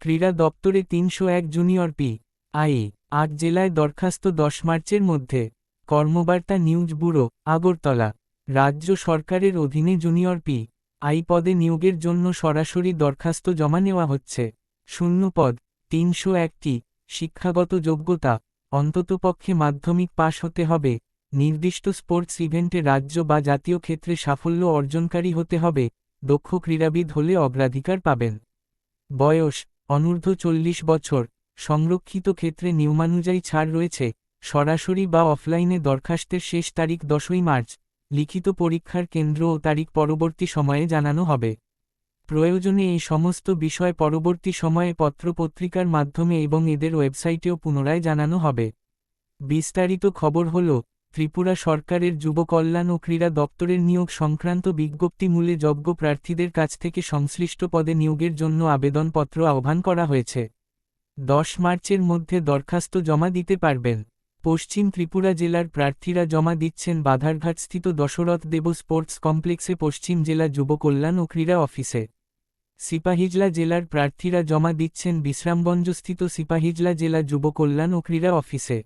ক্রীড়া দপ্তরে তিনশো এক জুনিয়র পি, আই, আট জেলায় দরখাস্ত দশ মার্চের মধ্যে। কর্মবার্তা নিউজ ব্যুরো, আগরতলা। রাজ্য সরকারের অধীনে জুনিয়র পি, আই পদে নিয়োগের জন্য সরাসরি দরখাস্ত জমা নেওয়া হচ্ছে। শূন্য পদ, তিনশো একটি শিক্ষাগত যোগ্যতা। অন্ততপক্ষে মাধ্যমিক পাশ হতে হবে। নির্দিষ্ট স্পোর্টস ইভেন্টে রাজ্য বা জাতীয় ক্ষেত্রে সাফল্য অর্জনকারী হতে হবে। দক্ষ ক্রীড়াবিদ হলে অগ্রাধিকার পাবেন। বয়স অনূর্ধ্ব চল্লিশ বছর, সংরক্ষিত ক্ষেত্রে নিয়মানুযায়ী ছাড় রয়েছে, সরাসরি বা অফলাইনে দরখাস্তের শেষ তারিখ দশই মার্চ, লিখিত পরীক্ষার কেন্দ্র ও তারিখ পরবর্তী সময়ে জানানো হবে। প্রয়োজনে এই সমস্ত বিষয় পরবর্তী সময়ে পত্রপত্রিকার মাধ্যমে এবং এদের ওয়েবসাইটেও পুনরায় জানানো হবে। বিস্তারিত খবর হল ত্রিপুরা সরকারের যুব কল্যাণ ও ক্রীড়া দপ্তরের নিয়োগ সংক্রান্ত বিজ্ঞপ্তি মূলে যোগ্য প্রার্থীদের কাছ থেকে সংশ্লিষ্ট পদে নিয়োগের জন্য আবেদনপত্র আহ্বান করা হয়েছে। দশ মার্চের মধ্যে দরখাস্ত জমা দিতে পারবেন। পশ্চিম ত্রিপুরা জেলার প্রার্থীরা জমা দিচ্ছেন বাধারঘাটস্থিত দশরথ দেব স্পোর্টস কমপ্লেক্সে পশ্চিম জেলা যুব কল্যাণ ও ক্রীড়া অফিসে। সিপাহিজলা জেলার প্রার্থীরা জমা দিচ্ছেন বিশ্রামগঞ্জস্থিত সিপাহিজলা জেলা যুব কল্যাণ ও ক্রীড়া অফিসে।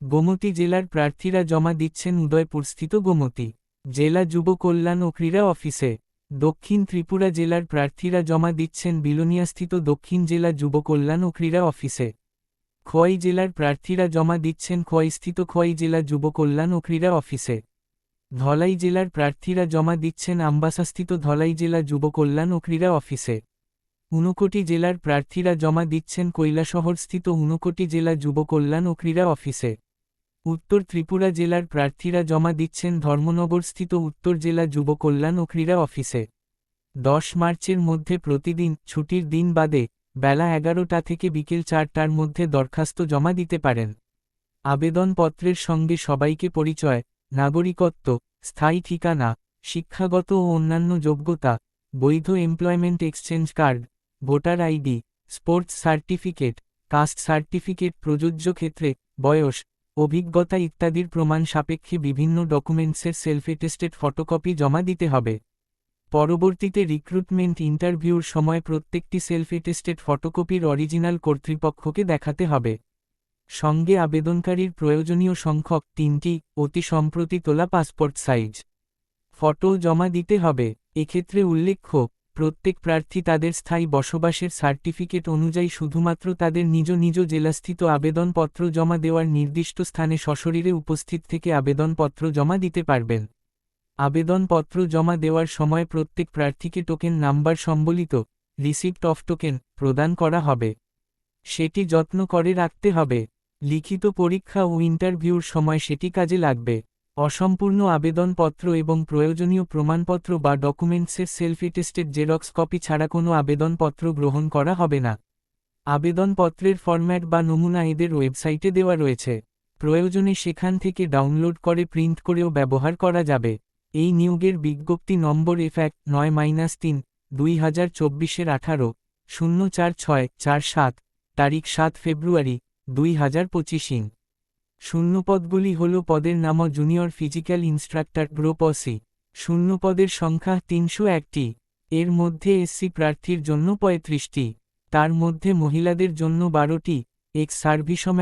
গোমতী জেলার প্রার্থীরা জমা দিচ্ছেন উদয়পুরস্থিত গোমতী জেলা যুব কল্যাণ ও ক্রীড়া অফিসে। দক্ষিণ ত্রিপুরা জেলার প্রার্থীরা জমা দিচ্ছেন বিলোনিয়াস্থিত দক্ষিণ জেলা যুব কল্যাণ ও ক্রীড়া অফিসে। খোয়াই জেলার প্রার্থীরা জমা দিচ্ছেন খোয়াইস্থিত খোয়াই জেলা যুব কল্যাণ ও ক্রীড়া অফিসে। ধলাই জেলার প্রার্থীরা জমা দিচ্ছেন আম্বাসাস্থিত ধলাই জেলা যুব কল্যাণ ও ক্রীড়া অফিসে। ঊনকোটি জেলার প্রার্থীরা জমা দিচ্ছেন কৈলাসহরস্থিত ঊনকোটি জেলা যুব কল্যাণ ও ক্রীড়া অফিসে। উত্তর ত্রিপুরা জেলার প্রার্থীরা জমা দিচ্ছেন ধর্মনগরস্থিত উত্তর জেলা যুব কল্যাণ ও ক্রীড়া অফিসে। দশ মার্চের মধ্যে প্রতিদিন ছুটির দিন বাদে বেলা এগারোটা থেকে বিকেল চারটার মধ্যে দরখাস্ত জমা দিতে পারেন। আবেদনপত্রের সঙ্গে সবাইকে পরিচয়, নাগরিকত্ব, স্থায়ী ঠিকানা, শিক্ষাগত ও অন্যান্য যোগ্যতা, বৈধ employment exchange card, voter ID, sports certificate, caste certificate প্রযোজ্য ক্ষেত্রে, বয়স অভিজ্ঞতা ইত্যাদির প্রমাণ সাপেক্ষে বিভিন্ন ডকুমেন্টসের সেলফ এটেস্টেড ফটোকপি জমা দিতে হবে। পরবর্তীতে রিক্রুটমেন্ট ইন্টারভিউর সময় প্রত্যেকটি সেলফ এটেস্টেড ফটোকপির অরিজিনাল কর্তৃপক্ষকে দেখাতে হবে। সঙ্গে আবেদনকারীর প্রয়োজনীয় সংখ্যক তিনটি অতি সম্প্রতি তোলা পাসপোর্ট সাইজ। ফটো জমা দিতে হবে। এক্ষেত্রে উল্লেখ্য প্রত্যেক প্রার্থী তাদের স্থায়ী বসবাসের সার্টিফিকেট অনুযায়ী শুধুমাত্র তাদের নিজ নিজ জেলাস্থিত আবেদনপত্র জমা দেওয়ার নির্দিষ্ট স্থানে সশরীরে উপস্থিত থেকে আবেদনপত্র জমা দিতে পারবেন। আবেদনপত্র জমা দেওয়ার সময় প্রত্যেক প্রার্থীকে টোকেন নাম্বার সম্বলিত রিসিপ্ট অফ টোকেন প্রদান করা হবে। সেটি যত্ন করে রাখতে হবে। লিখিত পরীক্ষা ও ইন্টারভিউর সময় সেটি কাজে লাগবে। অসম্পূর্ণ আবেদনপত্র এবং প্রয়োজনীয় প্রমাণপত্র বা ডকুমেন্টসের সেলফ এটেস্টেড জেরক্স কপি ছাড়া কোনো আবেদনপত্র গ্রহণ করা হবে না। আবেদনপত্রের ফরম্যাট বা নমুনা এদের ওয়েবসাইটে দেওয়া রয়েছে। প্রয়োজনে সেখান থেকে ডাউনলোড করে প্রিন্ট করেও ব্যবহার করা যাবে। এই নিয়োগের বিজ্ঞপ্তি নম্বর এফ এক নয় মাইনাস তিন দুই হাজার চব্বিশের আঠারো, শূন্য চার ছয় চার সাত, তারিখ সাত ফেব্রুয়ারি দুই হাজার পঁচিশ শূন্যপদগুলি হল পদের নাম জুনিয়র ফিজিক্যাল ইনস্ট্রাক্টর গ্রুপ অসি শূন্যপদের সংখ্যা তিনশো একটি। এর মধ্যে এসসি প্রার্থীর জন্য পঁয়ত্রিশটি। তার মধ্যে মহিলাদের জন্য বারোটি। এক সার্ভিসম্যান